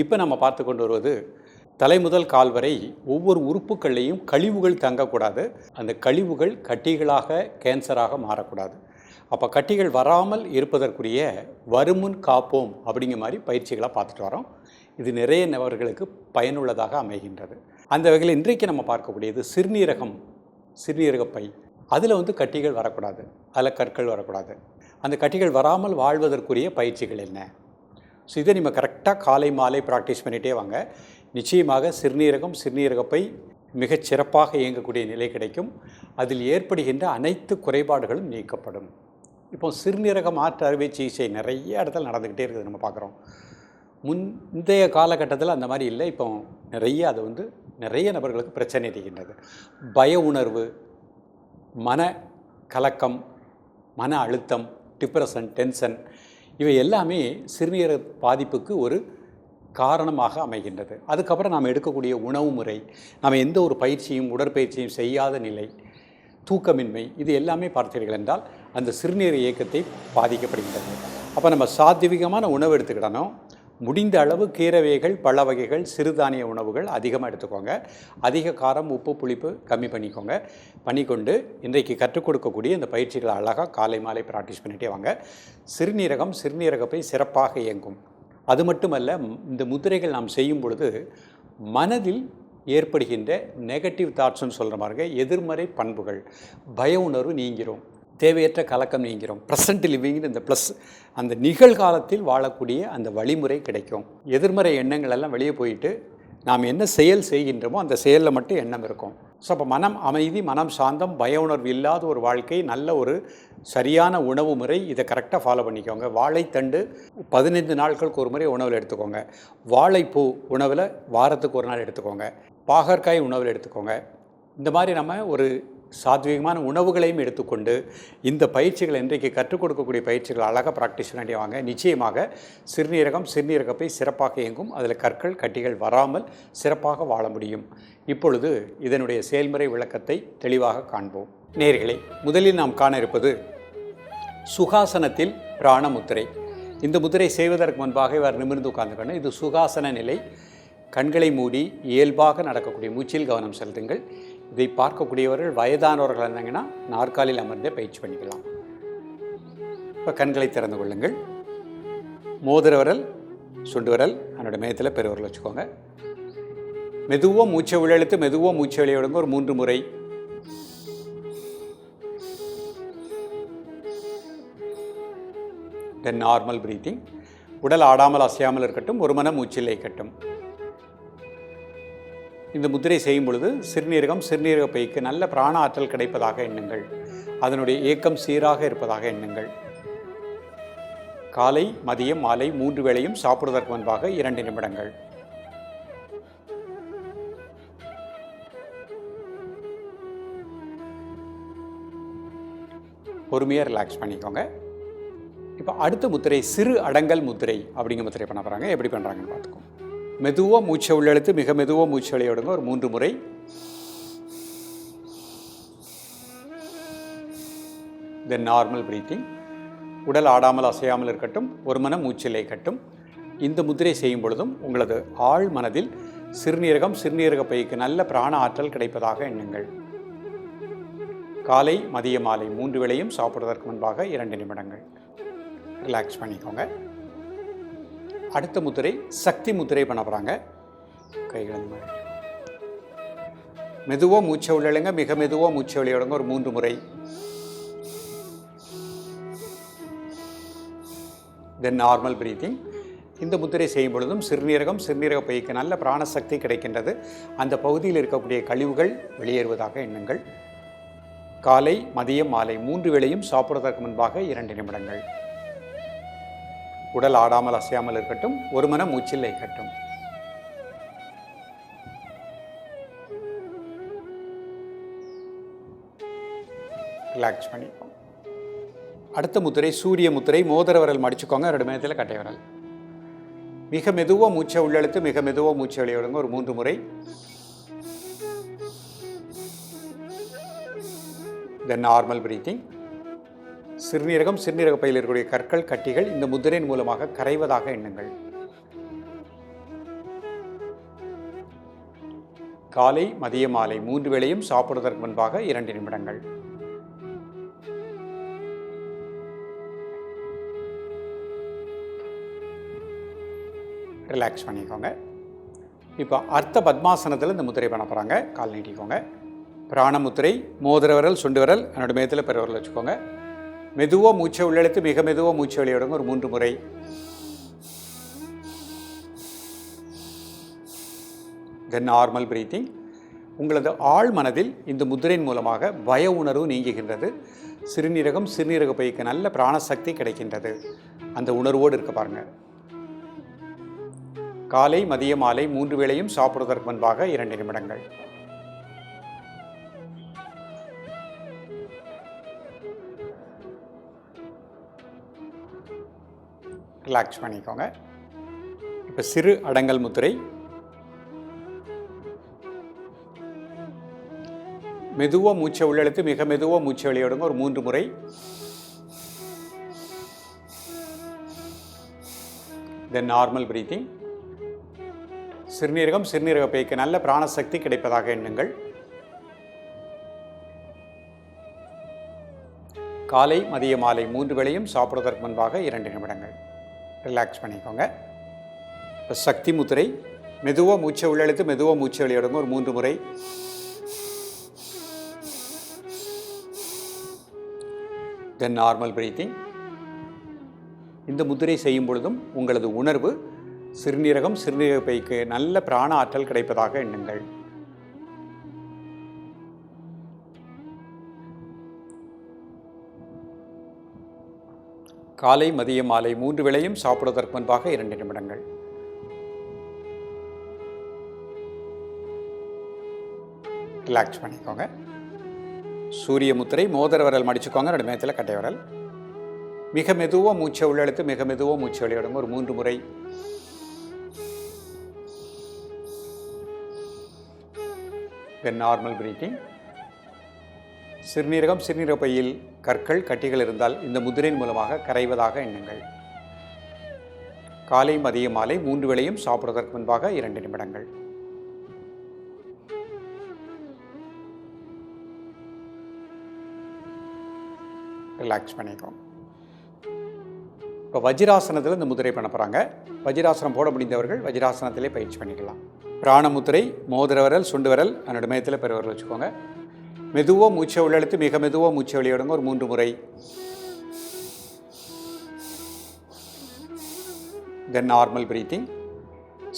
இப்போ நம்ம பார்த்து கொண்டு வருவது தலை முதல் கால் வரை ஒவ்வொரு உறுப்புகள்லையும் கழிவுகள் தங்கக்கூடாது. அந்த கழிவுகள் கட்டிகளாக கேன்சராக மாறக்கூடாது. அப்போ கட்டிகள் வராமல் இருப்பதற்குரிய வருமுன் காப்போம் அப்படிங்கிற மாதிரி பயிற்சிகளாக பார்த்துட்டு வரோம். இது நிறைய நபர்களுக்கு பயனுள்ளதாக அமைகின்றது. அந்த வகையில் இன்றைக்கு நம்ம பார்க்கக்கூடியது சிறுநீரகம் சிறுநீரகப்பை. அதில் வந்து கட்டிகள் வரக்கூடாது. அதில் கற்கள் வரக்கூடாது. அந்த கட்டிகள் வராமல் வாழ்வதற்குரிய பயிற்சிகள் என்ன? ஸோ இதை நம்ம கரெக்டாக காலை மாலை ப்ராக்டிஸ் பண்ணிகிட்டே வாங்க. நிச்சயமாக சிறுநீரகம் சிறுநீரகப்பை மிகச் சிறப்பாக இயங்கக்கூடிய நிலை கிடைக்கும். அதில் ஏற்படுகின்ற அனைத்து குறைபாடுகளும் நீக்கப்படும். இப்போ சிறுநீரக மாற்று அறுவை சிகிச்சை நிறைய இடத்துல நடந்துக்கிட்டே இருக்குது நம்ம பார்க்குறோம். முந்தைய காலகட்டத்தில் அந்த மாதிரி இல்லை. இப்போ நிறைய அது வந்து நிறைய நபர்களுக்கு பிரச்சனை இருக்கின்றது பய உணர்வு மன கலக்கம் மன அழுத்தம் டிப்ரெஷன் டென்ஷன் இவை எல்லாமே சிறுநீரக பாதிப்புக்கு ஒரு காரணமாக அமைகின்றது. அதுக்கப்புறம் நாம் எடுக்கக்கூடிய உணவு முறை நாம் எந்த ஒரு பயிற்சியும் உடற்பயிற்சியும் செய்யாத நிலை தூக்கமின்மை இது எல்லாமே பார்த்தீர்கள் என்றால் அந்த சிறுநீர் இயக்கத்தை பாதிக்கப்படுகின்றது. அப்போ நம்ம சாத்விகமான உணவு எடுத்துக்கிடணும் முடிந்த அளவு கீரவைகள் பழ வகைகள் சிறுதானிய உணவுகள் அதிகமாக எடுத்துக்கோங்க. அதிக காரம் உப்பு புளிப்பு கம்மி பண்ணிக்கோங்க. பண்ணிக்கொண்டு இன்றைக்கு கற்றுக் கொடுக்கக்கூடிய இந்த பயிற்சிகளை அழகாக காலை மாலை ப்ராக்டிஸ் பண்ணிகிட்டே வாங்க. சிறுநீரகம் சிறுநீரகப்பை சிறப்பாக இயங்கும். அது மட்டுமல்ல இந்த முதிரைகள் நாம் செய்யும் பொழுது மனதில் ஏற்படுகின்ற நெகட்டிவ் தாட்ஸ்னு சொல்கிற மாதிரிங்க எதிர்மறை பண்புகள் பய உணர்வு நீங்கிறோம் தேவையற்ற கலக்கம் நீங்கிறோம். ப்ரெசண்ட் லிவிங்கிற இந்த ப்ளஸ் அந்த நிகழ்காலத்தில் வாழக்கூடிய அந்த வழிமுறை கிடைக்கும். எதிர்மறை எண்ணங்கள் எல்லாம் வெளியே போயிட்டு நாம் என்ன செயல் செய்கின்றோமோ அந்த செயலில் மட்டும் எண்ணம் இருக்கும். ஸோ அப்போ மனம் அமைதி மனம் சாந்தம் பய உணர்வு இல்லாத ஒரு வாழ்க்கை நல்ல ஒரு சரியான உணவு முறை இதை கரெக்டாக ஃபாலோ பண்ணிக்கோங்க. வாழைத்தண்டு பதினைந்து நாட்களுக்கு ஒரு முறை உணவில் எடுத்துக்கோங்க. வாழைப்பூ உணவில் வாரத்துக்கு ஒரு நாள் எடுத்துக்கோங்க. பாகற்காய் உணவில் எடுத்துக்கோங்க. இந்த மாதிரி நம்ம ஒரு சாத்வீகமான உணவுகளையும் எடுத்துக்கொண்டு இந்த பயிற்சிகள் இன்றைக்கு கற்றுக் கொடுக்கக்கூடிய பயிற்சிகள் அழகாக ப்ராக்டிஸ் பண்ணி வாங்க. நிச்சயமாக சிறுநீரகம் சிறுநீரகப்பை சிறப்பாக இயங்கும். அதில் கற்கள் கட்டிகள் வராமல் சிறப்பாக வாழ முடியும். இப்பொழுது இதனுடைய செயல்முறை விளக்கத்தை தெளிவாக காண்போம். நேர்களே முதலில் நாம் காண இருப்பது சுகாசனத்தில் பிராணமுத்திரை. இந்த முத்திரை செய்வதற்கு முன்பாக இவர் நிமிர்ந்து உட்கார்ந்துக்கணும் இது சுகாசன நிலை. கண்களை மூடி இயல்பாக நடக்கக்கூடிய மூச்சில் கவனம் செலுத்துங்கள். இதை பார்க்கக்கூடியவர்கள் வயதானவர்கள் இருந்தாங்கன்னா நாற்காலில் அமர்ந்தே பயிற்சி பண்ணிக்கலாம். இப்போ கண்களை திறந்து கொள்ளுங்கள். மோதிர விரல் சுண்டு விரல் அதனோட மேயத்தில் பெருவரல் வச்சுக்கோங்க. மெதுவாக மூச்சை உள்ளெழுத்து மெதுவாக மூச்சை விளையாடுங்க ஒரு மூன்று முறை. தென் நார்மல் ப்ரீத்திங் உடல் ஆடாமல் அசையாமல் இருக்கட்டும் ஒரு மன மூச்சில்லை கட்டும் இந்த முத்திரை செய்யும் பொழுது சிறுநீரகம் சிறுநீரக பைக்கு நல்ல பிராண ஆற்றல் கிடைப்பதாக எண்ணுங்கள். அதனுடைய இயக்கம் சீராக இருப்பதாக எண்ணுங்கள். காலை மதியம் மாலை மூன்று வேளையும் சாப்பிடுவதற்கு முன்பாக இரண்டு நிமிடங்கள். பொறுமையாக ரிலாக்ஸ் பண்ணிக்கோங்க. இப்போ அடுத்த முத்திரை சிறு அடங்கல் முத்திரை அப்படிங்கிற முத்திரை பண்ண போகிறாங்க எப்படி பண்ணுறாங்கன்னு பார்த்துக்கோங்க மெதுவாக மூச்சை உள்ளெழுத்து மிக மெதுவாக மூச்சு விளையாடுங்க ஒரு மூன்று முறை. தென் நார்மல் பிரீத்திங் உடல் ஆடாமல் அசையாமல் இருக்கட்டும். ஒரு மன மூச்சிலை கட்டும் இந்த முத்திரை செய்யும் பொழுதும் உங்களது ஆழ் மனதில் சிறுநீரகம் சிறுநீரக பைக்கு நல்ல பிராண ஆற்றல் கிடைப்பதாக எண்ணுங்கள். காலை மதிய மாலை மூன்று வேளையும் சாப்பிடுவதற்கு முன்பாக இரண்டு நிமிடங்கள். ரிலாக்ஸ் பண்ணிக்கோங்க. அடுத்த முத்திரை சக்தி முத்திரை பண்ண போகிறாங்க கைகள் மாதிரி மெதுவாக மூச்சை உள்ளழுங்க. மிக மெதுவாக மூச்சை வெளியிடுங்க. ஒரு மூன்று முறை. தென் நார்மல் பிரீத்திங் இந்த முத்திரை செய்யும் பொழுதும் சிறுநீரகம் சிறுநீரக பைக்கு நல்ல பிராணசக்தி கிடைக்கின்றது. அந்த பகுதியில் இருக்கக்கூடிய கழிவுகள் வெளியேறுவதாக எண்ணுங்கள். காலை மதியம் மாலை மூன்று வேளையும் சாப்பிடுவதற்கு முன்பாக இரண்டு நிமிடங்கள். உடல் ஆடாமல் அசையாமல் இருக்கட்டும் ஒரு மனம் மூச்சில்லை கட்டும். ரிலாக்ஸ் பண்ணிப்போம் அடுத்த முத்திரை சூரிய முத்திரை மோதிரவரல் மடிச்சுக்கோங்க ரெண்டு மணத்தில் கட்டை மிக மெதுவாக மூச்சை உள்ளெழுத்து மிக மெதுவாக மூச்சை வெளியிடுங்க ஒரு மூன்று முறை. த நார்மல் பிரீத்திங் சிறுநீரகம் சிறுநீரக பையில் இருக்கக்கூடிய கற்கள் கட்டிகள் இந்த முத்திரையின் மூலமாக கரைவதாக எண்ணுங்கள். காலை மதிய மாலை மூன்று வேளையும் சாப்பிடுவதற்கு முன்பாக இரண்டு நிமிடங்கள். ரிலாக்ஸ் பண்ணிக்கோங்க. இப்போ அர்த்த பத்மாசனத்தில் இந்த முத்திரை பண்ண போகிறாங்க கால் நீட்டிக்கோங்க. பிராணமுத்திரை மோதிர விரல் சுண்டு விரல் என்னோடய மேத்தில் பெருவரல் வச்சுக்கோங்க. மெதுவாக மூச்சை உள்ளெழுத்து மிக மெதுவாக மூச்சை வெளியிடுங்க ஒரு மூன்று முறை. தென் நார்மல் பிரீத்திங் உங்களது ஆழ் மனதில் இந்த முத்திரையின் மூலமாக பய உணர்வு நீங்குகின்றது. சிறுநீரகம் சிறுநீரக பைக்கு நல்ல பிராணசக்தி கிடைக்கின்றது. அந்த உணர்வோடு இருக்க பாருங்கள் காலை மதிய மாலை மூன்று வேளையும் சாப்பிடுவதற்கு முன்பாக இரண்டு நிமிடங்கள். ரிலாக்ஸ் பண்ணிக்கோங்க. இப்போ சிறு அடங்கல் முத்திரை. மெதுவாக மூச்சை உள்ளெழுத்து மிக மெதுவாக மூச்சை வெளியிடுங்க ஒரு மூன்று முறை. தென் நார்மல் பிரீத்திங் சிறுநீரகம் சிறுநீரக பேய்க்கு நல்ல பிராணசக்தி கிடைப்பதாக எண்ணுங்கள். காலை மதிய மாலை மூன்று வேளையும் சாப்பிடுவதற்கு முன்பாக இரண்டு நிமிடங்கள். ரிலாக்ஸ் பண்ணிக்கோங்க. இப்போ சக்தி முத்திரை மெதுவாக மூச்சை உள்ளெழுத்து மெதுவாக மூச்சை வெளியிடுங்க. ஒரு மூன்று முறை. தென் நார்மல் பிரீத்திங் இந்த முதிரை செய்யும் பொழுதும் உங்களது உணர்வு சிறுநீரகம் சிறுநீரக பைக்கு நல்ல பிராண ஆற்றல் கிடைப்பதாக எண்ணுங்கள். காலை மதியம் மாலை மூன்று வேளையும் சாப்பிடுவதற்கு முன்பாக இரண்டு நிமிடங்கள். ரிலாக்ஸ் பண்ணிக்கோங்க. சூரிய முத்திரை மோதிர விரல் மடிச்சுக்கோங்க. ரெண்டு மேத்தில் கட்டை விரல். மிக மெதுவாக மூச்சை உள்ளெழுத்து மிக மெதுவாக மூச்சை வெளியிடுங்க ஒரு மூன்று முறை. தென் நார்மல் பிரீத்திங் சிறுநீரகம் சிறுநீரக பையில் கற்கள் கட்டிகள் இருந்தால் இந்த முதிரையின் மூலமாக கரைவதாக எண்ணுங்கள். காலை மதிய மாலை மூன்று வேளையும் சாப்பிடுவதற்கு முன்பாக இரண்டு நிமிடங்கள். ரிலாக்ஸ் பண்ணிக்கோங்க. இப்போ வஜ்ராசனத்தில் இந்த முதிரை பண்ண போகிறாங்க வஜ்ராசனம் போட முடிந்தவர்கள் வஜ்ராசனத்திலே பயிற்சி பண்ணிக்கலாம். பிராணமுத்திரை மோதிரவரல் மோதிர விரல் சுண்டு விரல் அதனோட மையத்தில் பெருவரல் வச்சுக்கோங்க. மெதுவாக மூச்சை உள்ளெழுத்து மிக மெதுவாக மூச்சை வெளியிடுங்க ஒரு மூன்று முறை. தென் நார்மல் பிரீத்திங்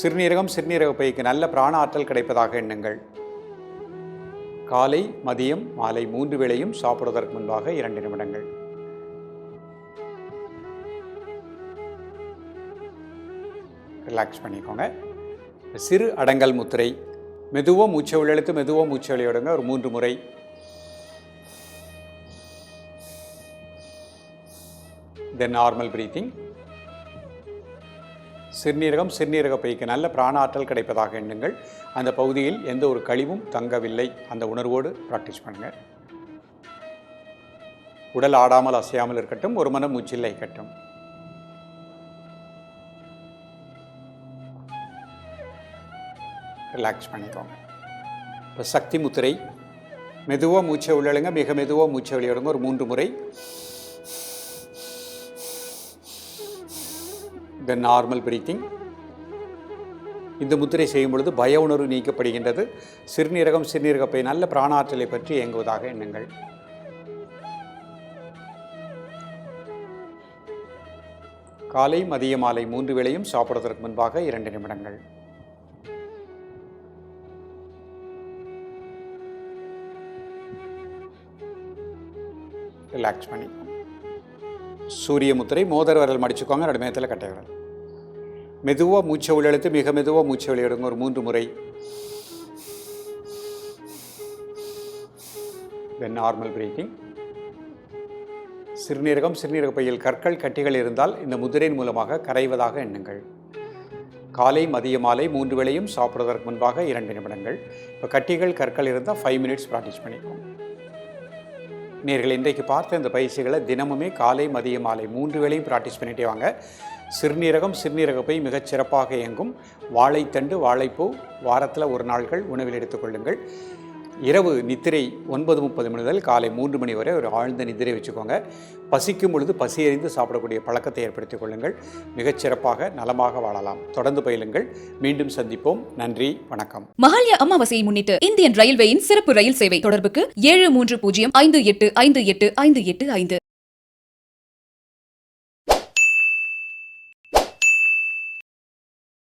சிறுநீரகம் சிறுநீரக பைக்கு. நல்ல பிராண ஆற்றல் கிடைப்பதாக எண்ணுங்கள். காலை மதியம் மாலை மூன்று வேளையும் சாப்பிடுவதற்கு முன்பாக இரண்டு நிமிடங்கள். ரிலாக்ஸ் பண்ணிக்கோங்க. சிறு அடங்கல் முத்திரை. மெதுவாக மூச்சை உள்ளெழுத்து மெதுவாக மூச்சை வெளியிடுங்க ஒரு மூன்று முறை. தென் நார்மல் பிரீத்திங் சிறுநீரகம் சிறுநீரக பைக்கு நல்ல பிராணாற்றல் கிடைப்பதாக எண்ணுங்கள். அந்த பகுதியில் எந்த ஒரு கழிவும் தங்கவில்லை. அந்த உணர்வோடு ப்ராக்டிஸ் பண்ணுங்கள். உடல் ஆடாமல் அசையாமல் இருக்கட்டும் ஒரு மனம் மூச்சில்லை கட்டும் ரிலாக்ஸ் பண்ணிக்கோங்க. இப்போ சக்தி முத்திரை. மெதுவாக மூச்சை உள்ளழுங்க. மிக மெதுவாக மூச்சை வெளியிடுங்க. ஒரு மூன்று முறை. த நார்மல் பிரீத்திங் இந்த முத்திரை செய்யும் பொழுது பய உணர்வு நீக்கப்படுகின்றது. சிறுநீரகம் சிறுநீரகப்பை நல்ல பிராணாற்றலை பற்றி இயங்குவதாக எண்ணுங்கள். காலை மதிய மாலை மூன்று வேளையும் சாப்பிடுவதற்கு முன்பாக இரண்டு நிமிடங்கள். ரிலாக்ஸ் பண்ணி. சூரிய முத்திரை மோதர் விரல் மடிச்சுக்கோங்க ரெண்டு மேத்தில் கட்டை விரல். மெதுவாக மூச்சை உள்ளெழுத்து மிக மெதுவாக மூச்சை வெளியிடுங்க ஒரு மூன்று முறை. தென் நார்மல் பிரீத்திங் சிறுநீரகம் சிறுநீரக பையில் கற்கள் கட்டிகள் இருந்தால் இந்த முதிரையின் மூலமாக கரைவதாக எண்ணுங்கள். காலை மதிய மாலை மூன்று வேளையும் சாப்பிடுவதற்கு முன்பாக இரண்டு நிமிடங்கள். இப்போ கட்டிகள் கற்கள் இருந்தால் ஃபைவ் மினிட்ஸ் ப்ராக்டிஸ் பண்ணிக்கோங்க. நேர்கள் இன்றைக்கு பார்த்த இந்த பயிற்சிகளை தினமுமே காலை மதிய மாலை மூன்று வேளையும் ப்ராக்டிஸ் பண்ணிட்டே வாங்க. சிறுநீரகம் சிறுநீரக பை மிகச் சிறப்பாக இயங்கும். வாழைத்தண்டு வாழைப்பூ வாரத்தில் ஒரு நாள்கள் உணவில் எடுத்துக்கொள்ளுங்கள் இரவு நித்திரை ஒன்பது முப்பது மணி முதல் காலை மூன்று மணி வரை ஒரு ஆழ்ந்த நித்திரை வச்சுக்கோங்க. பசிக்கும் பொழுது பசி அறிந்து சாப்பிடக்கூடிய பழக்கத்தை ஏற்படுத்திக் கொள்ளுங்கள். மிகச்சிறப்பாக நலமாக வாழலாம். தொடர்ந்து பயிலுங்கள். மீண்டும் சந்திப்போம். நன்றி வணக்கம். மகாலய அமாவாசையை முன்னிட்டு இந்தியன் ரயில்வேயின் சிறப்பு ரயில் சேவை தொடர்புக்கு ஏழு மூன்று பூஜ்ஜியம் ஐந்து எட்டு ஐந்து எட்டு ஐந்து எட்டு ஐந்து.